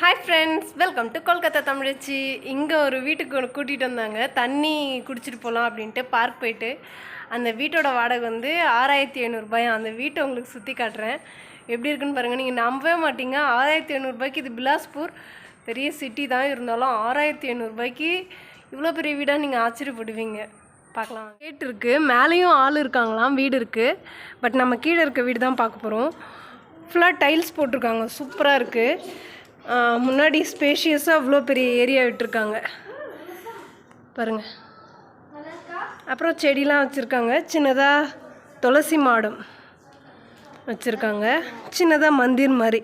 Hi friends welcome to Kolkata தமிழச்சி இங்கே ஒரு வீட்டுக்கு ஒன்று கூட்டிகிட்டு வந்தாங்க. தண்ணி குடிச்சிட்டு போகலாம் அப்படின்ட்டு பார்க் போயிட்டு. அந்த வீட்டோட வாடகை வந்து ஆறாயிரத்தி ஐநூறுபாயா அந்த வீட்டை உங்களுக்கு சுற்றி காட்டுறேன். எப்படி இருக்குன்னு பாருங்கள் நீங்கள் நம்பவே மாட்டீங்க. ஆறாயிரத்தி ஐநூறுபாய்க்கு இது பிலாஸ்பூர். பெரிய சிட்டி தான் இருந்தாலும் ஆறாயிரத்தி ஐநூறுபாய்க்கு இவ்வளோ பெரிய வீடாக நீங்கள் ஆச்சரியப்படுவீங்க. பார்க்கலாம். கேட் இருக்குது மேலேயும் ஆள் இருக்காங்களாம். வீடு இருக்குது பட் நம்ம கீழே இருக்க வீடு தான் பார்க்க போகிறோம் ஃபுல்லாக டைல்ஸ் போட்டிருக்காங்க. சூப்பராக இருக்குது முன்னாடி ஸ்பேஷியஸாக அவ்வளோ பெரிய ஏரியா விட்டுருக்காங்க. பாருங்கள் அப்புறம் செடிலாம் வச்சுருக்காங்க. சின்னதாக துளசி மாடம் வச்சுருக்காங்க. சின்னதாக மந்திர் மாதிரி.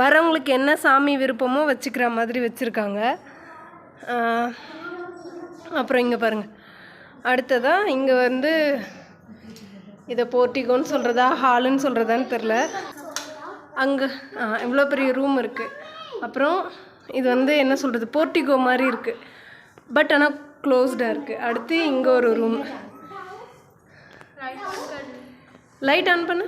வரவங்களுக்கு என்ன சாமி விருப்பமோ வச்சுக்கிற மாதிரி வச்சுருக்காங்க. அப்புறம் இங்கே பாருங்கள் அடுத்ததாக இங்கே வந்து இதை போர்ட்டிகோன்னு சொல்கிறதா ஹாலுன்னு சொல்கிறதான்னு தெரில அங்கே இவ்வளோ பெரிய ரூம் இருக்குது அப்புறம் இது வந்து என்ன சொல்கிறது போர்ட்டிகோ மாதிரி இருக்குது பட் ஆனால் க்ளோஸ்டாக இருக்குது அடுத்து இங்கே ஒரு ரூம் லைட் ஆன் பண்ணு.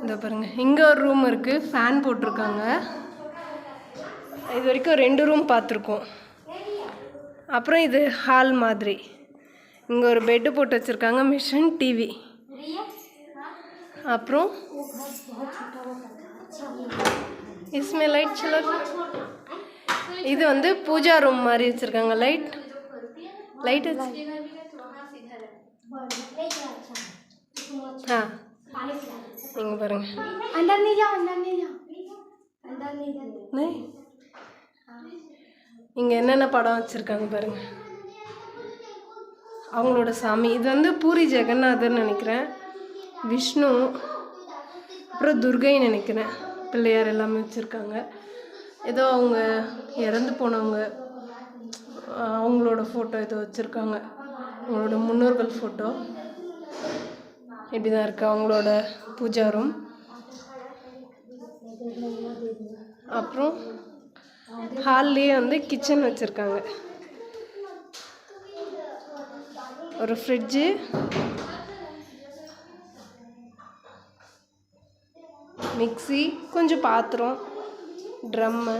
இந்த இதோ பாருங்க இங்கே ஒரு ரூம் இருக்குது ஃபேன் போட்டிருக்காங்க. இது வரைக்கும் ரெண்டு ரூம் பார்த்துருக்கோம். அப்புறம் இது ஹால் மாதிரி. இங்கே ஒரு பெட்டு போட்டு வச்சுருக்காங்க மிஷின் டிவி அப்புறம் इसमें லைட் चला இது வந்து பூஜா ரூம் மாதிரி வச்சுருக்காங்க லைட் லைட் ஆ இங்கே பாருங்க अंदर नहीं जाओ अंदर नहीं जाओ अंदर नहीं जाओ இங்கே என்னென்ன படம் வச்சுருக்காங்க பாருங்க அவங்களோட சாமி. இது வந்து பூரி ஜெகநாதர்னு நினைக்கிறேன். விஷ்ணு அப்புறம் துர்கை நினைக்கிறேன். பிள்ளையார் எல்லாமே வச்சுருக்காங்க. ஏதோ அவங்க இறந்து போனவங்க அவங்களோட ஃபோட்டோ ஏதோ வச்சுருக்காங்க. அவங்களோட முன்னோர்கள் ஃபோட்டோ இப்படி தான் இருக்குது அவங்களோட பூஜா ரூம் அப்புறம் ஹால்லேயே வந்து கிச்சன் வச்சுருக்காங்க. ஒரு ஃப்ரிட்ஜு மிக்ஸி கொஞ்சம் பாத்திரம் ட்ரம்மு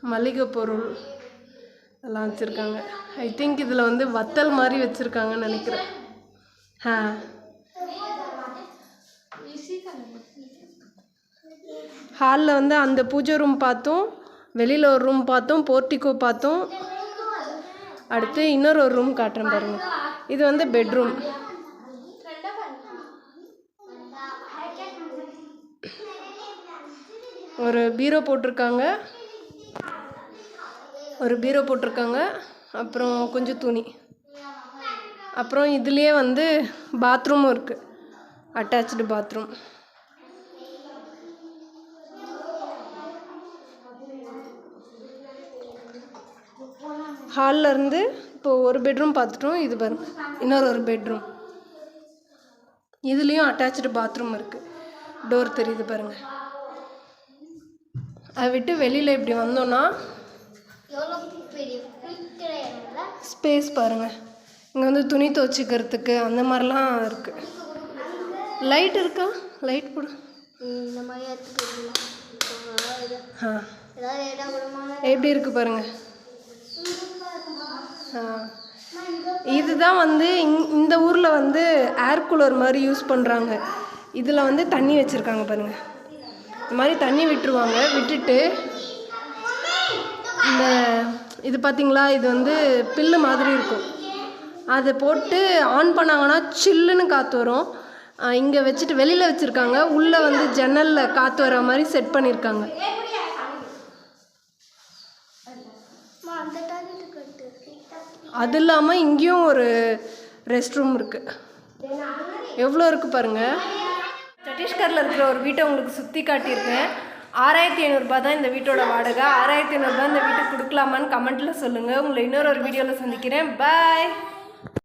மளிகை பொருள் எல்லாம் வச்சுருக்காங்க. ஐ திங்க் இதில் வந்து வத்தல் மாதிரி வச்சுருக்காங்கன்னு நினைக்கிறேன். ஆ. ஹாலில் வந்து அந்த பூஜை ரூம் பார்த்தோம் வெளியில் ஒரு ரூம் பார்த்தோம் போர்ட்டிகோ பார்த்தோம் அடுத்து இன்னொரு ஒரு ரூம் காட்டுறேன் பாருங்க. இது வந்து பெட்ரூம் ஒரு பீரோ போட்டிருக்காங்க. ஒரு பீரோ போட்டிருக்காங்க. அப்புறம் கொஞ்சம் துணி. அப்புறம் இதுலேயே வந்து பாத்ரூமும் இருக்குது அட்டாச்சு பாத்ரூம் ஹாலில் இருந்து இப்போ ஒரு பெட்ரூம் பார்த்துட்டோம். இது பாருங்க இன்னொரு ஒரு பெட்ரூம் இதுலேயும் அட்டாச்சு பாத்ரூம் இருக்குது டோர் தெரியுது பாருங்க. அதை விட்டு வெளியில் இப்படி வந்தோன்னா ஸ்பேஸ் பாருங்க. இங்கே வந்து துணி துவச்சிக்கிறதுக்கு அந்த மாதிரிலாம் இருக்குது லைட் இருக்கா? லைட் போடு. இந்த மாதிரி ஆ. எப்படி இருக்கு பாருங்க. ஆ. இதுதான் வந்து இங்- இந்த ஊரில் வந்து ஏர் கூலர் மாதிரி யூஸ் பண்ணுறாங்க இதில் வந்து தண்ணி வச்சுருக்காங்க பாருங்கள் இந்த மாதிரி தண்ணி விட்டுருவாங்க. விட்டுட்டு இந்த இது பார்த்தீங்களா இது வந்து பில்லு மாதிரி இருக்கும். அதை போட்டு ஆன் பண்ணாங்கன்னா சில்லுன்னு காற்று வரும். இங்கே வச்சுட்டு வெளியில் வச்சுருக்காங்க. உள்ளே வந்து ஜன்னலில் காற்று வர மாதிரி செட் பண்ணியிருக்காங்க அது இல்லாமல் இங்கேயும் ஒரு ரெஸ்ட் ரூம் இருக்குது எவ்வளோ இருக்குது பாருங்கள் சத்தீஸ்கரில் இருக்கிற ஒரு வீட்டை உங்களுக்கு சுற்றி காட்டியிருக்கேன். ஆறாயிரத்தி ஐநூறுரூபா தான் இந்த வீட்டோட வாடகை. ஆறாயிரத்தி ஐநூறுரூபா இந்த வீட்டை கொடுக்கலாமான்னு கமெண்ட்டில் சொல்லுங்கள் உங்களை இன்னொரு ஒரு வீடியோவில் சந்திக்கிறேன். பாய்